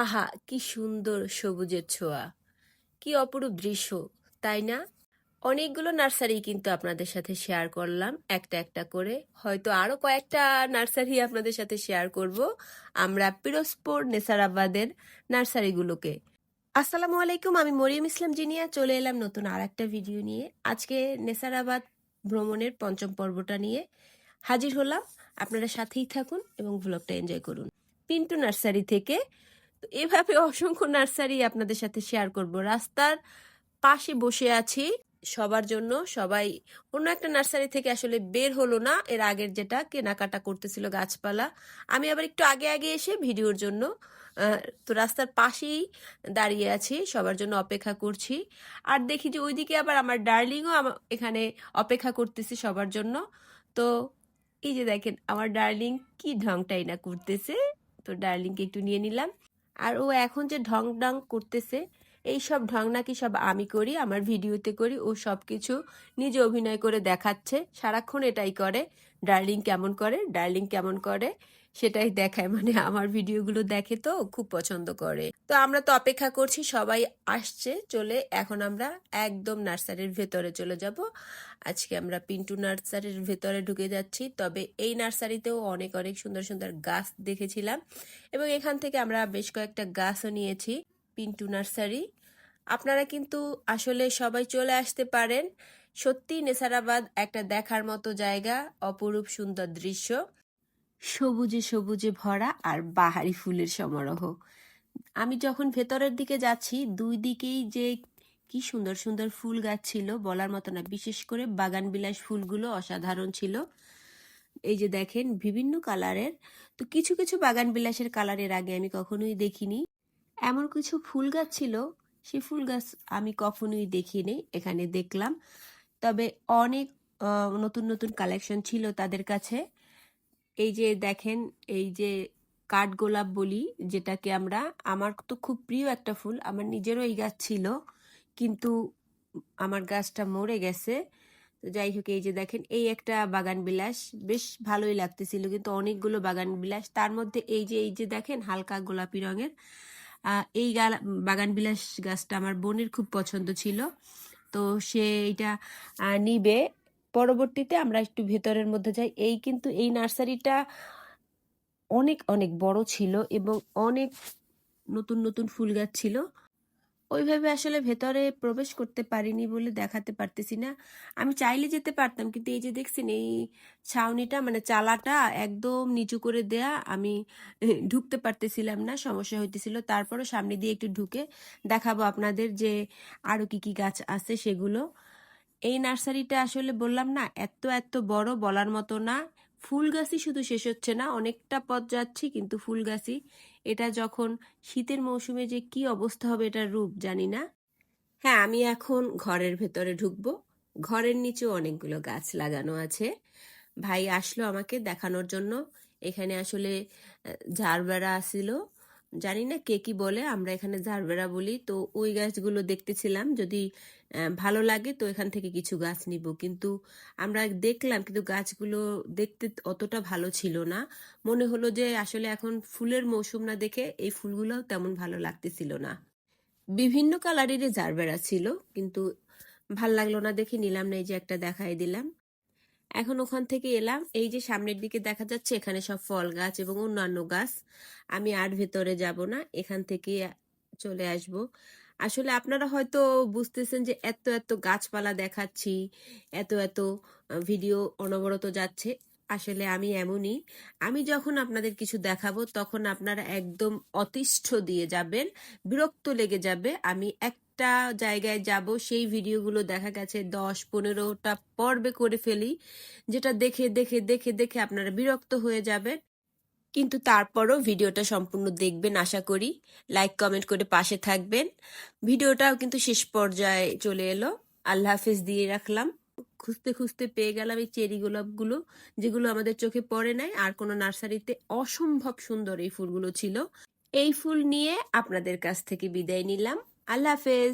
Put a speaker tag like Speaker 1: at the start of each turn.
Speaker 1: আহা, কি সুন্দর সবুজের ছোঁয়া। কি অপরূপ দৃশ্য, তাই না? অনেকগুলো নার্সারি কিন্তু আপনাদের সাথে শেয়ার করলাম, একটা একটা করে। হয়তো আরও কয়েকটা নার্সারি আপনাদের সাথে শেয়ার করব। আমরা পিরোজপুর, নেসারাবাদের নার্সারিগুলোকে। আসসালামু আলাইকুম, আমি মরিয়ম ইসলাম জিনিয়া। চলে এলাম নতুন আর একটা ভিডিও নিয়ে। আজকে নেসারাবাদ ভ্রমণের পঞ্চম পর্বটা নিয়ে হাজির হলাম। আপনারা সাথেই থাকুন এবং ভ্লগটা এনজয় করুন। পিন্টু নার্সারি থেকে তো এভাবে অসংখ্য নার্সারি আপনাদের সাথে শেয়ার করব। রাস্তার পাশে বসে আছি সবার জন্য। সবাই অন্য একটা নার্সারি থেকে আসলে বের হলো না। এর আগের যেটা কেনাকাটা করতেছিল গাছপালা। আমি আবার একটু আগে আগে এসে ভিডিওর জন্য তো রাস্তার পাশেই দাঁড়িয়ে আছি, সবার জন্য অপেক্ষা করছি। আর দেখি যে ওইদিকে আবার আমার ডার্লিংও এখানে অপেক্ষা করতেছে সবার জন্য। তো এই যে দেখেন, আমার ডার্লিং কি ঢংটাই না করতেছে। তো ডার্লিংকে একটু নিয়ে নিলাম। আর ও এখন যে ঢং ঢং করতেছে এই সব ঢং নাকি সব আমি করি, আমার ভিডিওতে করি, ও সব কিছু নিজে অভিনয় করে দেখাচ্ছে। সারাক্ষণ এটাই করে, ডার্লিং কেমন করে, ডার্লিং কেমন করে, সেটাই দেখায়। মানে আমার ভিডিওগুলো দেখে তো খুব পছন্দ করে। তো আমরা তো অপেক্ষা করছি, সবাই আসছে চলে, এখন আমরা একদম নার্সারির ভেতরে চলে যাব। আজকে আমরা পিন্টু নার্সারির ভেতরে ঢুকে যাচ্ছি, তবে এই নার্সারিতেও অনেক অনেক সুন্দর সুন্দর গাছ দেখেছিলাম। এবং এখান থেকে আমরা বেশ কয়েকটা গাছও নিয়েছি। পিন্টু নার্সারি আপনারা কিন্তু আসলে সবাই চলে আসতে পারেন। সত্যি নেসারাবাদ একটা দেখার মতো জায়গা, অপরূপ সুন্দর দৃশ্য। সবুজে সবুজে ভরা আর বাহারি ফুলের সমারোহ। আমি যখন ভেতরের দিকে যাচ্ছি, দুই দিকেই যে কি সুন্দর সুন্দর ফুল গাছ ছিল, বলার মতো না। বিশেষ করে বাগান বিলাস ফুলগুলো অসাধারণ ছিল। এই যে দেখেন, বিভিন্ন কালারের। তো কিছু কিছু বাগান বিলাসের কালারের আগে আমি কখনোই দেখিনি। এমন কিছু ফুল গাছ ছিল, সে ফুল গাছ আমি কখনোই দেখিনি, এখানে দেখলাম। তবে অনেক নতুন নতুন কালেকশন ছিল তাদের কাছে। এই যে দেখেন, এই যে কাঠগোলাপ বলি, যেটাকে আমরা, আমার তো খুব প্রিয় একটা ফুল, আমার নিজেরও এই গাছ ছিল, কিন্তু আমার গাছটা মরে গেছে। তো যাই হোক, এই যে দেখেন, এই একটা বাগান বিলাস, বেশ ভালোই লাগতেছিল, কিন্তু অনেকগুলো বাগান বিলাস। তার মধ্যে এই যে এই যে দেখেন, হালকা গোলাপি রঙের এই গালা- বাগান বিলাস গাছটা আমার বোনের খুব পছন্দ ছিল। তো সে এটা নিবে। পরবর্তীতে আমরা একটু ভেতরের মধ্যে যাই। এই কিন্তু এই নার্সারিটা অনেক অনেক বড় ছিল এবং অনেক নতুন নতুন ফুল গাছ ছিল। ওইভাবে আসলে ভেতরে প্রবেশ করতে পারিনি বলে দেখাতে পারতেছি না। আমি চাইলে যেতে পারতাম কিন্তু এই যে দেখছেন, এই ছাউনিটা মানে চালাটা একদম নিচু করে দেয়া আমি ঢুকতে পারতেছিলাম না, সমস্যা হইতেছিল। তারপরও সামনে দিয়ে একটু ঢুকে দেখাবো আপনাদের যে আরও কি কি গাছ আছে সেগুলো। এই নার্সারিটা আসলে বললাম না, এত এত বড় বলার মতো না। ফুল গাছই শুধু শেষ হচ্ছে না, অনেকটা পথ যাচ্ছি, কিন্তু ফুল গাছই। এটা যখন শীতের মৌসুমে যে কি অবস্থা হবে এটার রূপ, জানি না। হ্যাঁ আমি এখন ঘরের ভেতরে ঢুকবো। ঘরের নিচেও অনেকগুলো গাছ লাগানো আছে। ভাই আসলো আমাকে দেখানোর জন্য। এখানে আসলে ঝাড় বেড়া আসিল। জানি না কে কি বলে, আমরা এখানে ঝাড়বেড়া বলি। তো ওই গাছগুলো দেখতেছিলাম, যদি ভালো লাগে তো এখান থেকে কিছু গাছ নিব। কিন্তু আমরা দেখলাম, কিন্তু গাছগুলো দেখতে অতটা ভালো ছিল না। মনে হলো যে আসলে এখন ফুলের মৌসুম না দেখে এই ফুলগুলো তেমন ভালো লাগতেছিল না। বিভিন্ন কালারের জারবেরা ছিল, কিন্তু ভালো লাগল না দেখে নিলাম না, এই যে একটা দেখাই দিলাম। এখন ওখান থেকে এলাম। এই যে সামনের দিকে দেখা যাচ্ছে এখানে সব ফল গাছ এবং অন্যান্য গাছ। আমি আর ভেতরে যাব না, এখান থেকে চলে আসব। আসলে আপনারা হয়তো বুঝতেছেন যে এত এত গাছপালা দেখাচ্ছি, এত এত ভিডিও অনবরত যাচ্ছে। আসলে আমি এমনই, আমি যখন আপনাদের কিছু দেখাবো তখন আপনারা একদম অতিষ্ঠ দিয়ে যাবেন, বিরক্ত লেগে যাবে। আমি একটা জায়গায় যাব, সেই ভিডিওগুলো দেখা গেছে দশ পনেরোটা পর্বে করে ফেলি, যেটা দেখে দেখে দেখে দেখে আপনারা বিরক্ত হয়ে যাবেন। কিন্তু তারপরও ভিডিওটা সম্পূর্ণ দেখবেন, আশা করি। লাইক কমেন্ট করে পাশে থাকবেন। ভিডিওটাও কিন্তু শেষ পর্যায়ে চলে এলো। আল্লাহ হাফেজ দিয়ে রাখলাম। খুঁজতে খুঁজতে পেয়ে গেলাম এই চেরি গোলাপগুলো, যেগুলো আমাদের চোখে পড়ে নাই। আর কোনো নার্সারিতে অসম্ভব সুন্দর এই ফুলগুলো ছিল। এই ফুল নিয়ে আপনাদের কাছ থেকে বিদায় নিলাম। আল্লাহ হাফেজ।